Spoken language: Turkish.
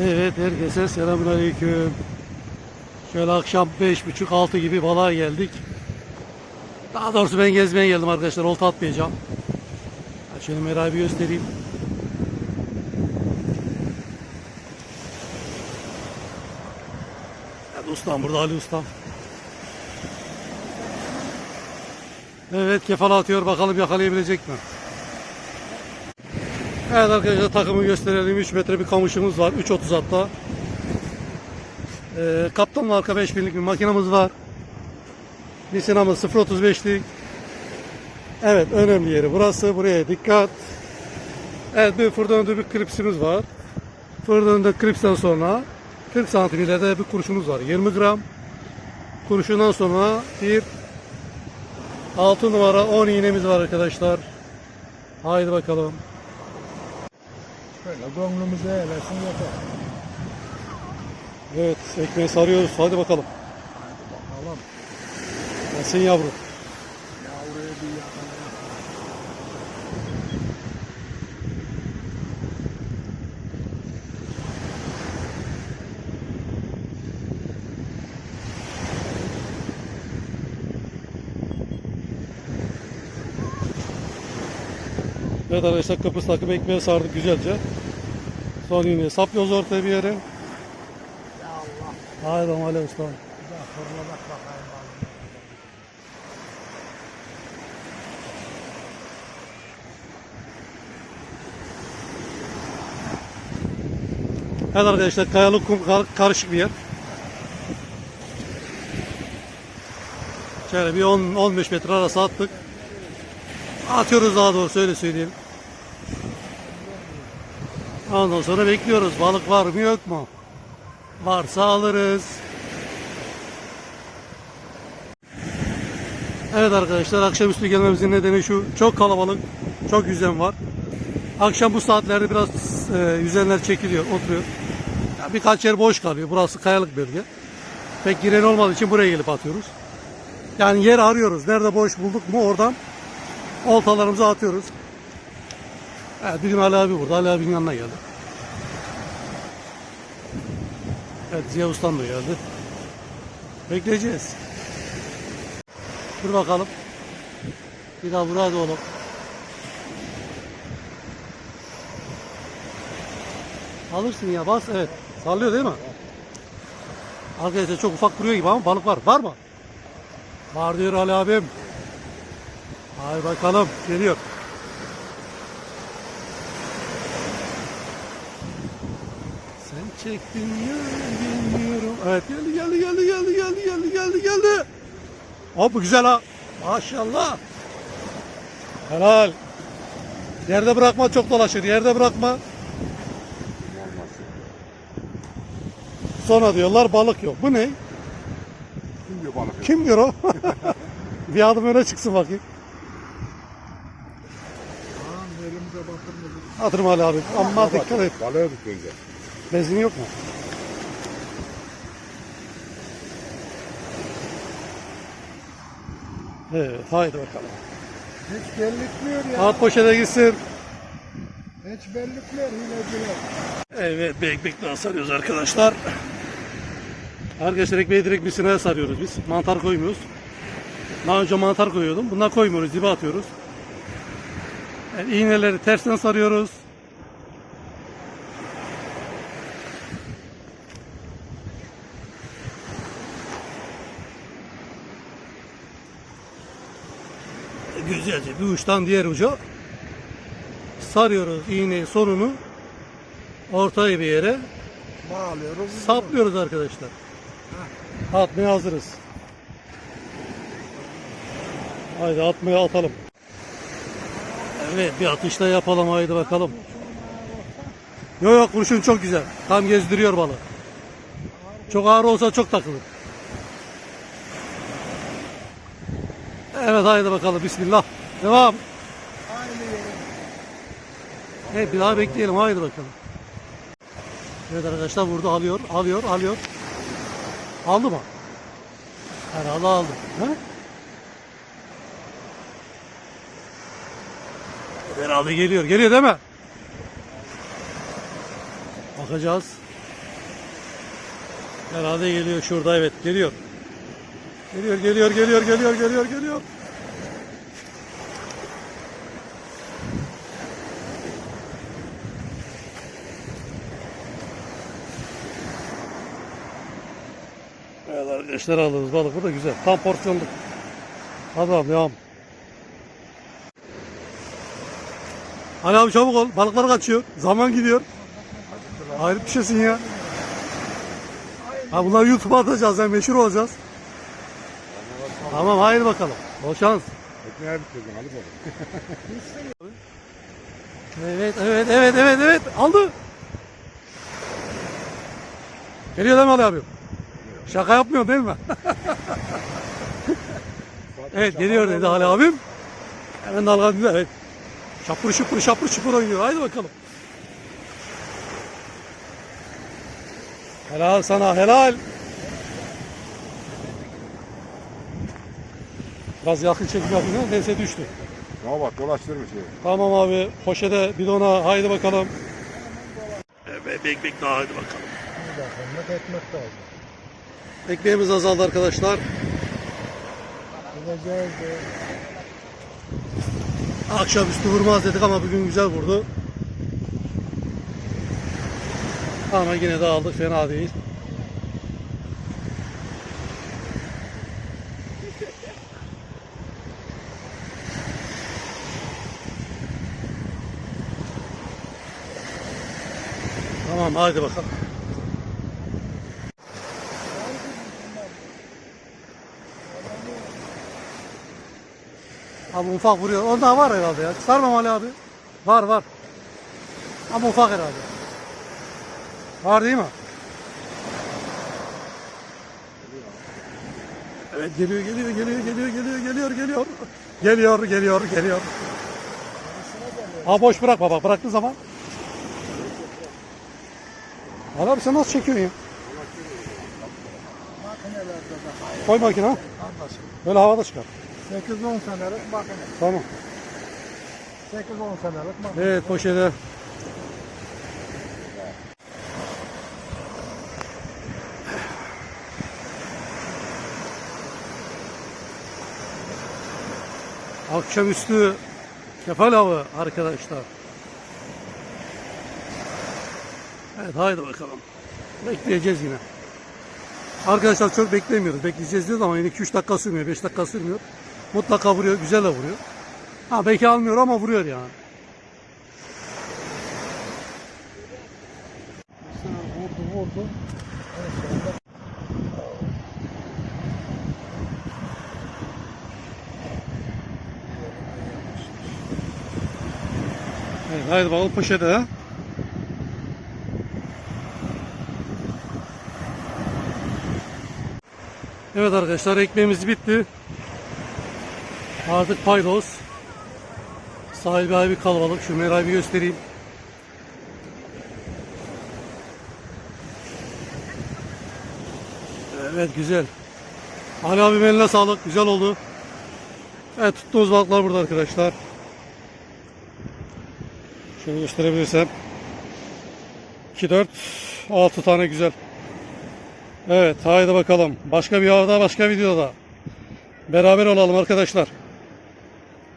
Evet herkese selamünaleyküm. Şöyle akşam beş buçuk altı gibi balığa geldik. Daha doğrusu ben gezmeye geldim arkadaşlar. Olta atmayacağım. Şöyle Meray'ı bir göstereyim. Evet ustam burada Ali ustam. Evet kefala atıyor bakalım yakalayabilecek mi? Evet arkadaşlar takımı gösterelim. 3 metre bir kamışımız var. 3.30 hatta. Ee, kaptan marka 5000'lik bir makinamız var. Misinamız 0.35'lik. Evet önemli yeri burası. Buraya dikkat. Evet bir fırdanında bir klipsimiz var. Fırdanında klipsten sonra 40 santim ileride bir kurşunumuz var. 20 gram. Kurşundan sonra bir 6 numara 10 iğnemiz var arkadaşlar. Haydi bakalım. Şöyle gönlümüze eylesin yeter. Evet ekmeği sarıyoruz. Hadi bakalım. Bakalım. Gelsin yavrum. Yavruyu bir yakalayalım. Evet arkadaşlar kapısı takım ekmeğe sardık güzelce. Son iğneyi saplıyoruz ortaya bir yere. Ya Allah. Haydi Ali Usta. Bir daha fırlamak bakayım bakalım. Evet arkadaşlar kayalık kum kar- karışık bir yer. Şöyle bir 10-15 metre arası attık. Atıyoruz daha doğrusu öyle söyleyeyim. Ondan sonra bekliyoruz. Balık var mı yok mu? Varsa alırız. Evet arkadaşlar akşamüstü gelmemizin nedeni şu. Çok kalabalık. Çok yüzen var. Akşam bu saatlerde biraz e, yüzenler çekiliyor, oturuyor. Ya birkaç yer boş kalıyor. Burası kayalık bölge. Pek giren olmadığı için buraya gelip atıyoruz. Yani yer arıyoruz. Nerede boş bulduk mu oradan oltalarımızı atıyoruz. Evet, bir gün Ali abi burada. Ali abinin yanına geldi. Evet Ziya Ustam da geldi. Bekleyeceğiz. Dur bakalım. Bir daha burada oğlum. Alırsın ya bas evet. Sallıyor değil mi? Arkadaşlar çok ufak duruyor gibi ama balık var. Var mı? Var diyor Ali abim. Hay bakalım geliyor. Ya bilmiyorum. Evet geldi geldi geldi geldi geldi geldi geldi geldi. Bu güzel ha. Maşallah. Helal. Yerde bırakma çok dolaşır. Yerde bırakma. Sonra diyorlar balık yok. Bu ne? Kim diyor balık? Kim diyor o? bir adım öne çıksın bakayım. Tamam elimize batırmadık. Hatırım Ali abi. Ama dikkat et. Balığa tut önce. Benzin yok mu? Evet haydi bakalım. Hiç bellikmiyor ya. At poşete gitsin. Hiç bellikmiyor hileciler. Evet bir ekmek daha sarıyoruz arkadaşlar. Arkadaşlar ekmeği direkt misinaya sarıyoruz biz. Mantar koymuyoruz. Daha önce mantar koyuyordum. Bunlar koymuyoruz. Dibe atıyoruz. Yani iğneleri tersten sarıyoruz. Güzelce bir uçtan diğer uca sarıyoruz iğneyi sonunu ortaya bir yere Bağlıyoruz. saplıyoruz arkadaşlar. Atmaya hazırız. Haydi atmaya atalım. Evet bir atışla yapalım haydi bakalım. Yok yok kurşun çok güzel. Tam gezdiriyor balığı. Çok ağır olsa çok takılır. Evet haydi bakalım bismillah. Devam. Aynı yere. Evet bir daha bekleyelim haydi bakalım. Evet arkadaşlar vurdu alıyor alıyor alıyor. Aldı mı? Herhalde aldı. He? Herhalde geliyor. Geliyor değil mi? Bakacağız. Herhalde geliyor şurada evet geliyor. Geliyor geliyor geliyor geliyor geliyor geliyor. Evet arkadaşlar aldığımız balık bu da güzel. Tam porsiyonluk. Hadi abi devam. Ali abi çabuk ol. Balıklar kaçıyor. Zaman gidiyor. Hayret bir şeysin ya. Ha bunları YouTube'a atacağız. Yani meşhur olacağız. Tamam hayır bakalım. Bol şans. Ekmeğe bitirdin Ali baba. Evet evet evet evet evet aldı. Geliyor değil mi Ali abi? Şaka yapmıyor değil mi? evet geliyor dedi Ali abim. Hemen dalga evet. Şapur şupur şapur şupur oynuyor. Haydi bakalım. Helal sana helal. Biraz yakın çekim yapayım. ha, Neyse düştü. Ama bak dolaştırmış ya. Tamam abi poşete bidona haydi bakalım. Evet ekmek daha haydi bakalım. Bir dakika ekmek aldı. Ekmeğimiz azaldı arkadaşlar. De. Akşamüstü vurmaz dedik ama bugün güzel vurdu. Ama yine de aldık fena değil. Tamam hadi bakalım. Abi ufak vuruyor. Onda var herhalde ya. Sarmam Ali abi. Var var. Ama ufak herhalde. Var değil mi? Evet geliyor geliyor geliyor geliyor geliyor geliyor geliyor. Geliyor geliyor geliyor. Ha boş bırakma bak bıraktığı zaman. Ali abi sen nasıl çekiyorsun ya? Koy makine. Böyle havada çıkar. 8-10 senelik makine. Tamam. 8-10 senelik makine. Evet poşete. Akşamüstü kefal avı arkadaşlar. Evet haydi bakalım. Bekleyeceğiz yine. Arkadaşlar çok beklemiyoruz. Bekleyeceğiz diyoruz ama yine 2-3 dakika sürmüyor, 5 dakika sürmüyor. Mutlaka vuruyor, güzel de vuruyor. Ha belki almıyor ama vuruyor yani. Evet, haydi bakalım poşete ha. Evet arkadaşlar ekmeğimiz bitti. Artık paydos. Sahil bir bir kalabalık. Şu Meray'ı bir göstereyim. Evet güzel. Ali abim eline sağlık. Güzel oldu. Evet tuttuğumuz balıklar burada arkadaşlar. Şöyle gösterebilirsem. 2, 4, 6 tane güzel. Evet haydi bakalım. Başka bir havada başka videoda. Beraber olalım arkadaşlar.